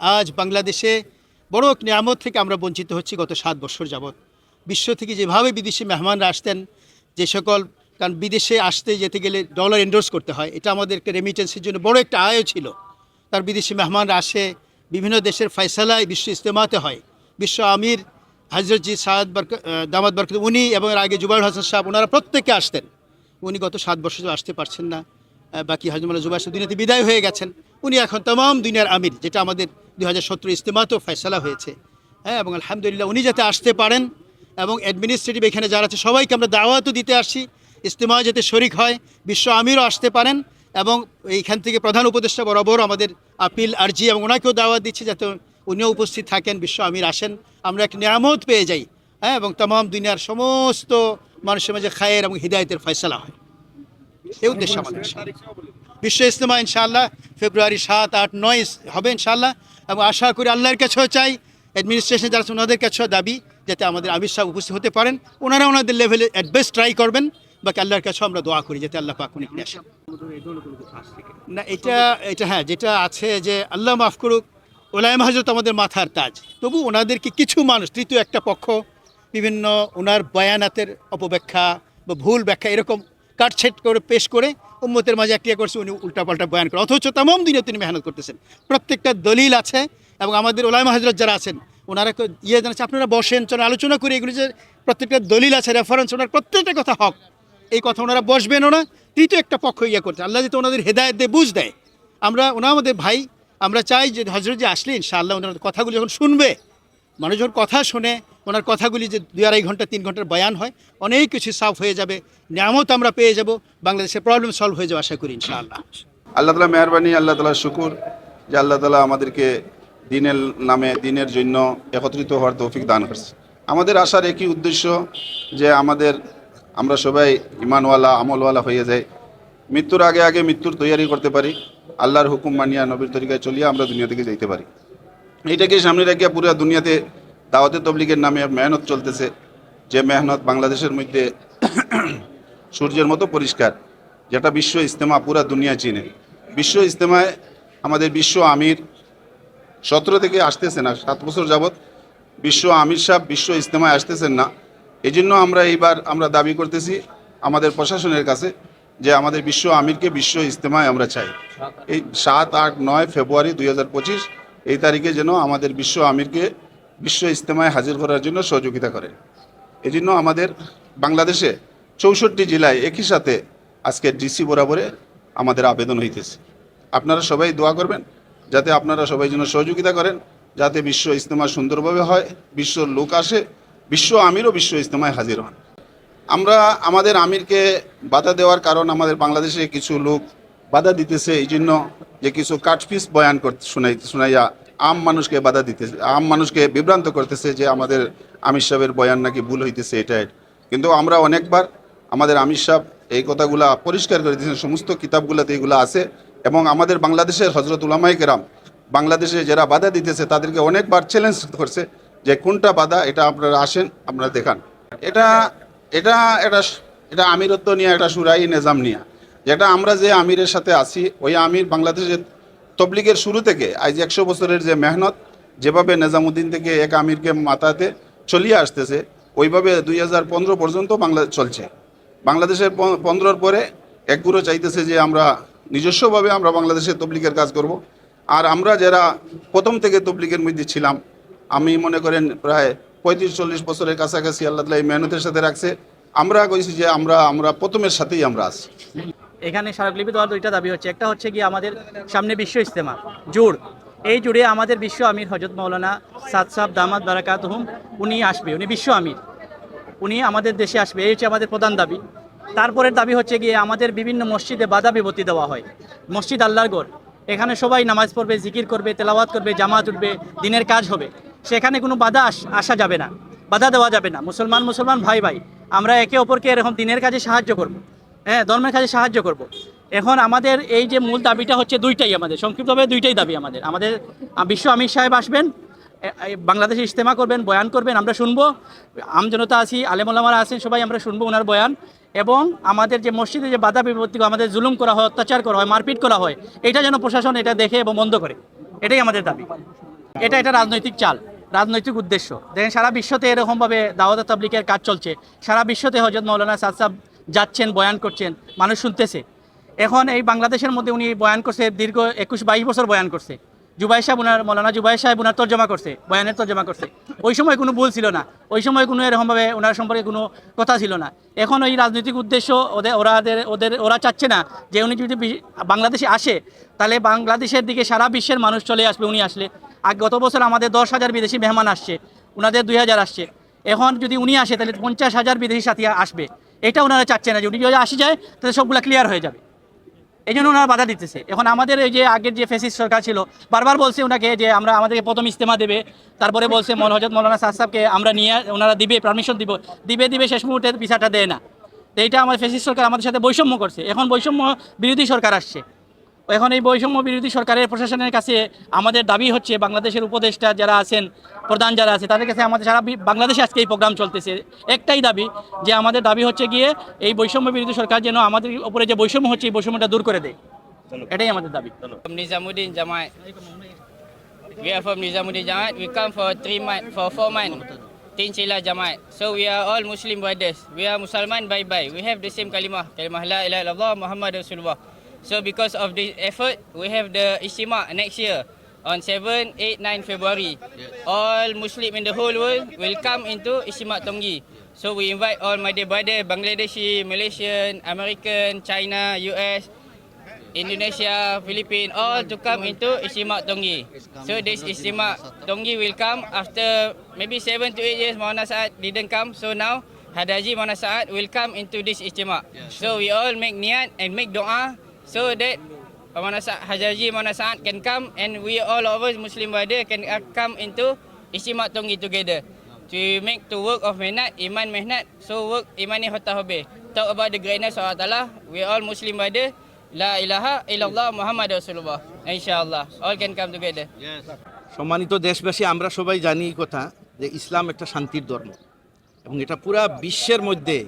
আজ বাংলাদেশে বড় এক নিয়ামত থেকে আমরা বঞ্চিত হচ্ছি গত সাত বছর যাবৎ। বিশ্ব থেকে যেভাবে বিদেশি মেহমানরা আসতেন, যে সকল, কারণ বিদেশে আসতে যেতে গেলে ডলার এন্ডোর্স করতে হয়। এটা আমাদেরকে রেমিটেন্সের জন্য বড় একটা আয়ও ছিল। তার বিদেশি মেহমানরা আসে, বিভিন্ন দেশের ফয়সালায় বিশ্ব ইস্তেমাতে হয়। বিশ্ব আমির হজরতজি সাদ বরক দামাদ বরকত, উনি এবং আগে জুবাইর হাসান সাহেব, ওনারা প্রত্যেকে আসতেন। উনি গত সাত বছর আসতে পারছেন না। বাকি জুবাইর সাহেব দুনিয়াতে বিদায় হয়ে গেছেন। উনি এখন তমাম দুনিয়ার আমির, যেটা আমাদের দুই হাজার সতেরো ইস্তেমাতেও ফয়সালা হয়েছে। হ্যাঁ এবং আলহামদুলিল্লাহ উনি যাতে আসতে পারেন এবং অ্যাডমিনিস্ট্রেটিভ এখানে যারা আছে, সবাইকে আমরা দাওয়াতও দিতে আসছি ইস্তেমা যাতে শরিক হয়, বিশ্ব আমিরও আসতে পারেন এবং এইখান থেকে প্রধান উপদেষ্টা বরাবর আমাদের আপিল আরজি এবং ওনাকেও দাওয়াত দিচ্ছি যাতে উনিও উপস্থিত থাকেন, বিশ্ব আমির আসেন। আমরা এক নিয়ামত পেয়ে যাই হ্যাঁ এবং তমাম দুনিয়ার সমস্ত মানুষের মাঝে খায়ের এবং হৃদায়তের ফয়সলা হয়। এই উদ্দেশ্য আমাদের বিশ্ব ইস্তেমা ইনশাআল্লাহ ফেব্রুয়ারি সাত, আট, নয় হবে ইনশাআল্লাহ এবং আশা করি আল্লাহর কাছেও চাই অ্যাডমিনিস্ট্রেশন যারা ওনাদের কাছেও দাবি যাতে আমাদের আমির সাহেব উপস্থিত হতে পারেন। ওনারা ওনাদের লেভেলে অ্যাট বেস্ট ট্রাই করবেন, বাকি আল্লাহর কাছেও আমরা দোয়া করি যাতে আল্লাহ পাক উনি আসেন। না, এটা এটা হ্যাঁ যেটা আছে যে আল্লাহ মাফ করুক ওলাইম হাজরত আমাদের মাথার তাজ। তবু ওনাদেরকে কিছু মানুষ, তৃতীয় একটা পক্ষ, বিভিন্ন ওনার বয়ানাতের অপব্যাখ্যা বা ভুল ব্যাখ্যা এরকম কাটছেট করে পেশ করে উম্মতের মাঝে ক্রিয়া করছে, উনি উল্টাপাল্টা বয়ান করে। অথচ তামাম দিনে তিনি মেহনত করতেছেন। প্রত্যেকটা দলিল আছে এবং আমাদের ওলাইমা হজরত যারা আছেন, ওনারা ইয়ে জানাচ্ছে, আপনারা বসেন চলে আলোচনা করে। এগুলি যে প্রত্যেকটা দলিল আছে রেফারেন্স ওনার প্রত্যেকটা কথা হক। এই কথা ওনারা বসবেনও না। তৃতীয় একটা পক্ষ ইয়ে করছে, আল্লাহ যাতে ওনাদের হেদায়ত দিয়ে বুঝ দেয়। আমরা ওনা আমাদের ভাই, আমরা চাই যে হজরত যে আসলে ইনশাআল্লাহ ওনার কথাগুলি যখন শুনবে মানুষ যখন কথা শুনে ওনার কথাগুলি যে দুই আড়াই ঘণ্টা, তিন ঘণ্টার বয়ান হয়, অনেক কিছু সাফ হয়ে যাবে, নিয়ামত আমরা পেয়ে যাব, বাংলাদেশের প্রবলেম সলভ হয়ে যাবে, আশা করি, ইনশাআল্লাহ। আল্লাহ তালা মেহরবানি, আল্লাহ তালা শুকুর, যে আল্লাহ তালা আমাদেরকে দিনের নামে, দিনের জন্য একত্রিত হওয়ার তৌফিক দান করছে। আমাদের আসার একই উদ্দেশ্য যে আমাদের, আমরা সবাই ইমানওয়ালা, আমলওয়ালা হয়ে যাই। মৃত্যুর আগে আগে মৃত্যুর তৈয়ারি করতে পারি। আল্লাহর হুকুম মানিয়া নবীর তরিকায় চলিয়ে আমরা দুনিয়া থেকে যেতে পারি। এইটাকে সামনে রাখিয়া পুরো দুনিয়াতে দাওয়াতে তবলিগের নামে মেহনত চলতেছে? যে মেহনত বাংলাদেশের মধ্যে সূর্যের মতো পরিষ্কার, যেটা বিশ্ব ইজতেমা পুরা দুনিয়া চিনে। বিশ্ব ইজতেমায় আমাদের বিশ্ব আমির সতেরো থেকে আসতেছে না, সাত বছর যাবৎ বিশ্ব আমির সাহেব বিশ্ব ইজতেমায় আসতেছেন না। এই জন্য আমরা এইবার আমরা দাবি করতেছি আমাদের প্রশাসনের কাছে যে আমাদের বিশ্ব আমিরকে বিশ্ব ইজতেমায় আমরা চাই। এই সাত, আট, নয় ফেব্রুয়ারি দুই হাজার পঁচিশ এই তারিখে যেন আমাদের বিশ্ব আমিরকে বিশ্ব ইজতেমায় হাজির করার জন্য সহযোগিতা করে। এই জন্য আমাদের বাংলাদেশে চৌষট্টি জেলায় একই সাথে আজকে ডিসি বরাবরে আমাদের আবেদন হইতেছে। আপনারা সবাই দোয়া করবেন, যাতে আপনারা সবাই যেন সহযোগিতা করেন, যাতে বিশ্ব ইস্তেমা সুন্দরভাবে হয় বিশ্ব লোক আসে, বিশ্ব আমিরও বিশ্ব ইজতেমায় হাজির হন। আমরা আমাদের আমিরকে বাধা দেওয়ার কারণ আমাদের বাংলাদেশে কিছু লোক বাধা দিতেছে এই জন্য যে কিছু কাটপিস বয়ান করতে শোনাই শোনাইয়া আম মানুষকে বাধা দিতেছে, আম মানুষকে বিভ্রান্ত করতেছে যে আমাদের আমির সাহেবের বয়ান নাকি ভুল হইতেছে এটা। কিন্তু আমরা অনেকবার আমাদের আমির সাহেব এই কথাগুলা পরিষ্কার করে দিয়েছেন, সমস্ত কিতাবগুলোতে এগুলো আছে। এবং আমাদের বাংলাদেশের হজরত উলামাই কেরাম বাংলাদেশে যারা বাধা দিতেছে, তাদেরকে অনেকবার চ্যালেঞ্জ করছে যে কোনটা বাধা, এটা আপনারা আসেন, আপনারা দেখান। এটা এটা এটা এটা আমিরত্ব নিয়ে, এটা সুরাই নিজাম নিয়ে। যেটা আমরা যে আমিরের সাথে আছি, ওই আমির বাংলাদেশের তবলিগের শুরু থেকে আজ একশো বছরের যে মেহনত, যেভাবে নিজামুদ্দিন থেকে এক আমিরকে মাথাতে চলিয়ে আসতেছে, ওইভাবে দুই হাজার পনেরো পর্যন্ত বাংলা চলছে। বাংলাদেশের পনেরোর পরে এক গুরু চাইতেছে যে আমরা নিজস্বভাবে আমরা বাংলাদেশে তবলিগের কাজ করব। আর আমরা যারা প্রথম থেকে তবলিগের মধ্যে ছিলাম, আমি মনে করেন প্রায় পঁয়ত্রিশ চল্লিশ বছরের কাছাকাছি আল্লাহ তালা এই মেহনতের সাথে রাখছে। আমরা কইছি যে আমরা আমরা প্রথমের সাথেই আমরা আছি। এখানে স্মারকলিপি দেওয়ার দুইটা দাবি হচ্ছে। একটা হচ্ছে কি আমাদের সামনে বিশ্ব ইস্তেমা জোর এই জুড়ে আমাদের বিশ্ব আমির হজরত মৌলানা সাদ সাহ বারাকাত হুম উনি আসবে, উনি বিশ্ব আমির। উনি আমাদের দেশে আসবে, এই হচ্ছে আমাদের প্রধান দাবি। তারপরের দাবি হচ্ছে গিয়ে আমাদের বিভিন্ন মসজিদে বাধা বিপত্তি দেওয়া হয়। মসজিদ আল্লাহর গড় এখানে সবাই নামাজ পড়বে, জিকির করবে, তেলাওয়াত করবে, জামাত উঠবে, দিনের কাজ হবে। সেখানে কোনো বাধা আসা যাবে না, বাধা দেওয়া যাবে না। মুসলমান মুসলমান, ভাই ভাই, আমরা একে অপরকে এরকম দিনের কাজে সাহায্য করব। হ্যাঁ ধর্মের কাজে সাহায্য করব। এখন আমাদের এই যে মূল দাবিটা হচ্ছে দুইটাই আমাদের, সংক্ষিপ্তভাবে দুইটাই দাবি আমাদের। আমাদের বিশ্ব আমির সাহেব আসবেন বাংলাদেশে ইজতেমা করবেন, বয়ান করবেন, আমরা শুনব। আমজনতা আছি, আলেমুলামারা আছেন, সবাই আমরা শুনব ওনার বয়ান। এবং আমাদের যে মসজিদে যে বাধা বিপত্তি আমাদের জুলুম করা হয়, অত্যাচার করা হয়, মারপিট করা হয়, এটা যেন প্রশাসন এটা দেখে এবং বন্ধ করে। এটাই আমাদের দাবি। এটা এটা রাজনৈতিক চাল, রাজনৈতিক উদ্দেশ্য। দেখেন সারা বিশ্বতে এরকমভাবে দাওয়াত তাবলিকের কাজ চলছে। সারা বিশ্বতে হজরত মৌলানা সাদ সাহেব যাচ্ছেন, বয়ান করছেন, মানুষ শুনতেছে। এখন এই বাংলাদেশের মধ্যে উনি বয়ান করছে, দীর্ঘ একুশ বাইশ বছর বয়ান করছে। জুবাই সাহেব উনার, মৌলানা জুবাই সাহেব উনার তর্জমা করছে, বয়ানের তর্জমা করছে। ওই সময় কোনো ভুল ছিল না। ওই সময় কোনো এরকমভাবে ওনার সম্পর্কে কোনো কথা ছিল না। এখন ওই রাজনৈতিক উদ্দেশ্য ওদের ওরাদের ওদের ওরা চাচ্ছে না যে উনি যদি বাংলাদেশে আসে, তাহলে বাংলাদেশের দিকে সারা বিশ্বের মানুষ চলে আসবে, উনি আসলে। আর গত বছর আমাদের দশ হাজার বিদেশি মেহমান আসছে ওনাদের দুই হাজার আসছে। এখন যদি উনি আসে, তাহলে পঞ্চাশ হাজার বিদেশি সাথী আসবে। এটা ওনারা চাচ্ছে না যে উনি যদি আসে যায়, তাহলে সবগুলো ক্লিয়ার হয়ে যাবে। এই জন্য ওনারা বাধা দিতেছে। এখন আমাদের এই যে আগের যে ফেসিস সরকার ছিল, বারবার বলছে ওনাকে যে আমরা আমাদেরকে প্রথম ইস্তেমা দেবে। তারপরে বলছে মন হজরত মৌলানা সাহ সাহকে আমরা নিয়ে ওনারা দিবে পারমিশন দিব। দিবে দিবে, শেষ মুহূর্তে ভিসাটা দেয় না। তো এইটা আমার ফেসিস সরকার আমাদের সাথে বৈষম্য করছে। এখন বৈষম্য বিরোধী সরকার আসছে। এখন এই বৈষম্য বিরোধী সরকারের প্রশাসনের কাছে আমাদের দাবি হচ্ছে বাংলাদেশের উপদেষ্টা যারা আছেন প্রধান যারা আছে তাদের কাছে আমাদের সারা বাংলাদেশে আজকে এই প্রোগ্রাম চলতেছে একটাই দাবি যে আমাদের দাবি হচ্ছে গিয়ে এই বৈষম্য বিরোধী সরকার যেন আমাদের উপরে যে বৈষম্য হচ্ছে এই বৈষম্যটা দূর করে দেয় এটাই আমাদের দাবি From Nizamuddin We are from Nizamuddin Jamaat. We come for three months, for four months. Tin Sila Jamaat. So we are all Muslim brothers. We are Musliman bye bye. We have the same kalimah. Kalimah La ilaha illallah Muhammad Rasulullah. So because of this effort, we have the Istima next year on 7, 8, 9 February. All Muslim in the whole world will come into Istima Tonggi. So we invite all my dear brother, Bangladeshi, Malaysian, American, China, US, Indonesia, Philippines, all to come into Istimak Tonggi. So this Istimak Tonggi will come after maybe seven to eight years Maulana Saad didn't come. So now Hadaji Maulana Saad will come into this Istimak. So we all make niat and make doa so that Hadaji Maulana Saad can come and we all of us Muslim brother can uh, come into Istimak Tonggi together. To make to work of mehnat, iman mehnat, so work imani hota hobe. Talk about the greatness of Allah Ta'ala. We all Muslim brother. La ilaha illallah Muhammad Rasulullah. Inshallah. All can come together. Yes. সম্মানিত দেশবাসী আমরা সবাই জানি কথা যে ইসলাম একটা শান্তির ধর্ম এবং এটা পুরা বিশ্বের মধ্যে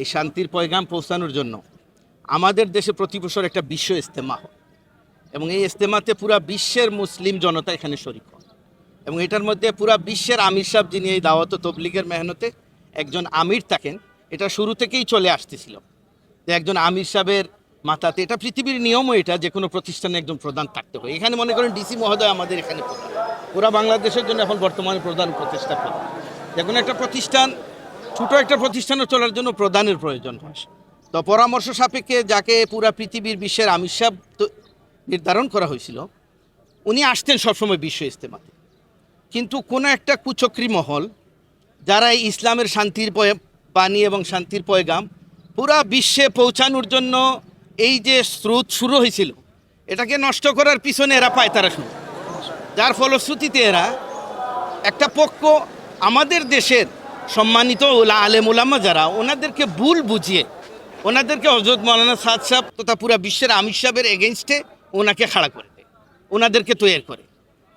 এই শান্তির পয়গাম পৌঁছানোর জন্য আমাদের দেশে প্রতি বছর একটা বিশ্ব ইস্তেমা হয়। এবং এই ইস্তেমাতে পুরা বিশ্বের মুসলিম জনতা এখানে শরিক হয়। এবং এটার মধ্যে পুরা বিশ্বের আমির সাহেব যিনি এই দাওয়াত তবলিগের মেহনতে একজন আমির থাকেন, এটা শুরু থেকেই চলে আসতেছিল। যে একজন আমির সাহেবের মাথাতে, এটা পৃথিবীর নিয়মও এটা, যে কোনো প্রতিষ্ঠানে একজন প্রধান থাকতে হয়। এখানে মনে করেন ডিসি মহোদয় আমাদের এখানে পুরা বাংলাদেশের জন্য এখন বর্তমানে প্রধান প্রতিষ্ঠা প্রধান যে কোনো একটা প্রতিষ্ঠান, ছোট একটা প্রতিষ্ঠানে চলার জন্য প্রধানের প্রয়োজন হয়। তো পরামর্শ সাপেক্ষে যাকে পুরা পৃথিবীর বিশ্বের আমির নির্ধারণ করা হয়েছিল, উনি আসতেন সবসময় বিশ্ব ইস্তেমাতে কিন্তু কোনো একটা কুচক্রী মহল যারা এই ইসলামের শান্তির বাণী এবং শান্তির পয়গাম পুরা বিশ্বে পৌঁছানোর জন্য এই যে স্রোত শুরু হয়েছিল, এটাকে নষ্ট করার পিছনে এরা পায় তারা শুরু। যার ফলশ্রুতিতে এরা একটা পক্ষ আমাদের দেশের সম্মানিত আলেম ওলামা যারা, ওনাদেরকে ভুল বুঝিয়ে ওনাদেরকে হজরত মৌলানা সাদ সাহেব তথা পুরা বিশ্বের আমির সাহেবের এগেনস্টে ওনাকে খাড়া করে দেয়, ওনাদেরকে তৈরি করে।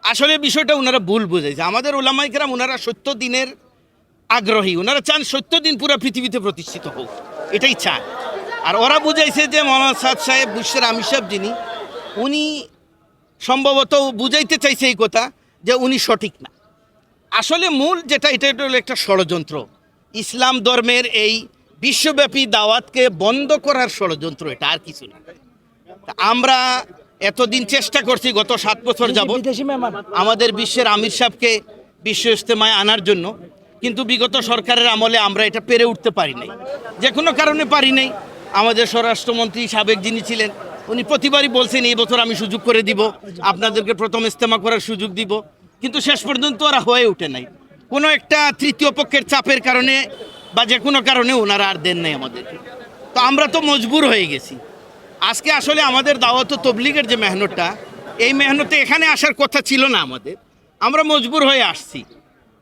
আসলে বিষয়টা ওনারা ভুল বুঝেছে আমাদের ওলামাইকেরাম ওনারা সত্য দিনের আগ্রহী, ওনারা চান সত্য দিন পুরো পৃথিবীতে প্রতিষ্ঠিত হোক, এটাই চান। আর ওরা বুঝাইছে যে মৌলানা সাদ সাহেব, বিশ্বের আমির সাহেব যিনি, উনি সম্ভবত বুঝাইতে চাইছে এই কথা যে উনি সঠিক না। আসলে মূল যেটা, এটা একটা ষড়যন্ত্র। ইসলাম ধর্মের এই বিশ্বব্যাপী দাওয়াতকে বন্ধ করার ষড়যন্ত্র এটা আর কিছু না। আমরা এতদিন চেষ্টা করছি গত সাত বছর যাব আমাদের বিশ্বের আমির সাহেবকে বিশ্ব ইস্তেমায় আনার জন্য কিন্তু বিগত সরকারের আমলে আমরা এটা পেরে উঠতে পারি নাই। যে কোনো কারণে পারি নাই। আমাদের স্বরাষ্ট্রমন্ত্রী সাবেক যিনি ছিলেন উনি প্রতিবারই বলছেন এই বছর আমি সুযোগ করে দিব আপনাদেরকে প্রথম ইস্তেমা করার সুযোগ দিব। কিন্তু শেষ পর্যন্ত ওরা হয়ে ওঠে নাই। কোনো একটা তৃতীয় পক্ষের চাপের কারণে বা যে কোনো কারণে ওনারা আর দেন নাই আমাদেরকে তো আমরা তো মজবুর হয়ে গেছি। আজকে আসলে আমাদের দাওয়াত তবলিগের যে মেহনতটা, এই মেহনতে এখানে আসার কথা ছিল না আমাদের। আমরা মজবুর হয়ে আসছি।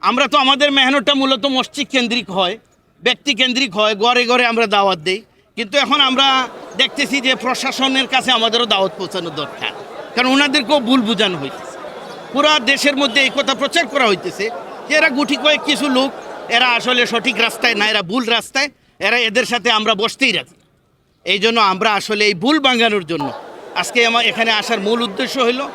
আমরা তো আমাদের মেহনতটা মূলত মসজিদ কেন্দ্রিক হয়, ব্যক্তি কেন্দ্রিক হয় গড়ে গড়ে আমরা দাওয়াত দেই। কিন্তু এখন আমরা দেখতেছি যে প্রশাসনের কাছে আমাদেরও দাওয়াত পৌঁছানো দরকার। কারণ ওনাদেরকেও ভুল বোঝানো হইতেছে। পুরা দেশের মধ্যে এই কথা প্রচার করা হইতেছে যে এরা গুটি কয়েক কিছু লোক এরা আসলে সঠিক রাস্তায় না, এরা ভুল রাস্তায়। এরা এদের সাথে আমরা বসতেই রাখি এই জন্য আমরা আসলে এই ভুল ভাঙানোর জন্য আজকে আমার এখানে আসার মূল উদ্দেশ্য হলো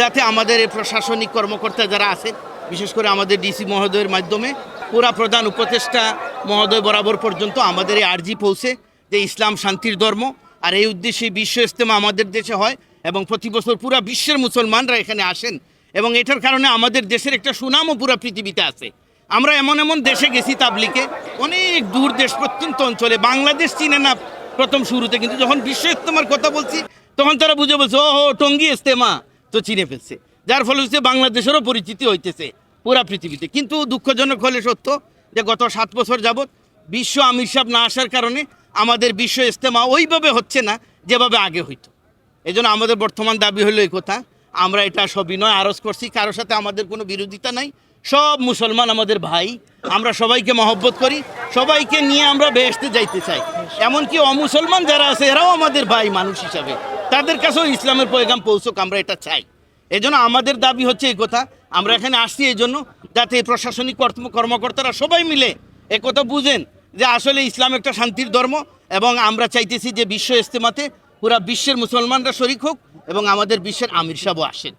যাতে আমাদের এই প্রশাসনিক কর্মকর্তা যারা আছে বিশেষ করে আমাদের ডিসি মহোদয়ের মাধ্যমে পুরা প্রধান উপদেষ্টা মহোদয় বরাবর পর্যন্ত আমাদের এই আর্জি পৌঁছে যে ইসলাম শান্তির ধর্ম আর এই উদ্দেশ্যে বিশ্ব ইস্তেমা আমাদের দেশে হয় এবং প্রতি বছর পুরা বিশ্বের মুসলমানরা এখানে আসেন এবং এটার কারণে আমাদের দেশের একটা সুনামও পুরা পৃথিবীতে আছে। আমরা এমন এমন দেশে গেছি তাবলিকে অনেক দূর দেশ, প্রত্যন্ত অঞ্চলে। বাংলাদেশ চিনে না প্রথম শুরুতে, কিন্তু যখন বিশ্ব ইস্তেমার কথা বলছি, তখন তারা বুঝে বলছে ও হো টঙ্গি ইস্তেমা তো চিনে ফেলছে। যার ফলে হচ্ছে বাংলাদেশেরও পরিচিতি হইতেছে পুরা পৃথিবীতে। কিন্তু দুঃখজনক হলে সত্য যে গত সাত বছর যাবৎ বিশ্ব আমির সাহেব না আসার কারণে আমাদের বিশ্ব ইস্তেমা ওইভাবে হচ্ছে না যেভাবে আগে হইতো। এই আমাদের বর্তমান দাবি হলো এই কথা। আমরা এটা সবিনয় আরজ করছি কারোর সাথে আমাদের কোনো বিরোধিতা নাই। সব মুসলমান আমাদের ভাই, আমরা সবাইকে মহব্বত করি, সবাইকে নিয়ে আমরা বেহেস্তে যাইতে চাই। এমনকি অমুসলমান যারা আছে, এরাও আমাদের ভাই মানুষ হিসাবে। তাদের কাছেও ইসলামের পয়গাম পৌঁছক, আমরা এটা চাই। এই জন্য আমাদের দাবি হচ্ছে এই কথা, আমরা এখানে আসছি এই জন্য, যাতে প্রশাসনিক কর্ম- কর্মকর্তারা সবাই মিলে এ কথা বুঝেন যে আসলে ইসলাম একটা শান্তির ধর্ম এবং আমরা চাইতেছি যে বিশ্ব ইস্তেমাতে পুরা বিশ্বের মুসলমানরা শরিক হোক এবং আমাদের বিশ্বের আমির সাহেবও আসেন।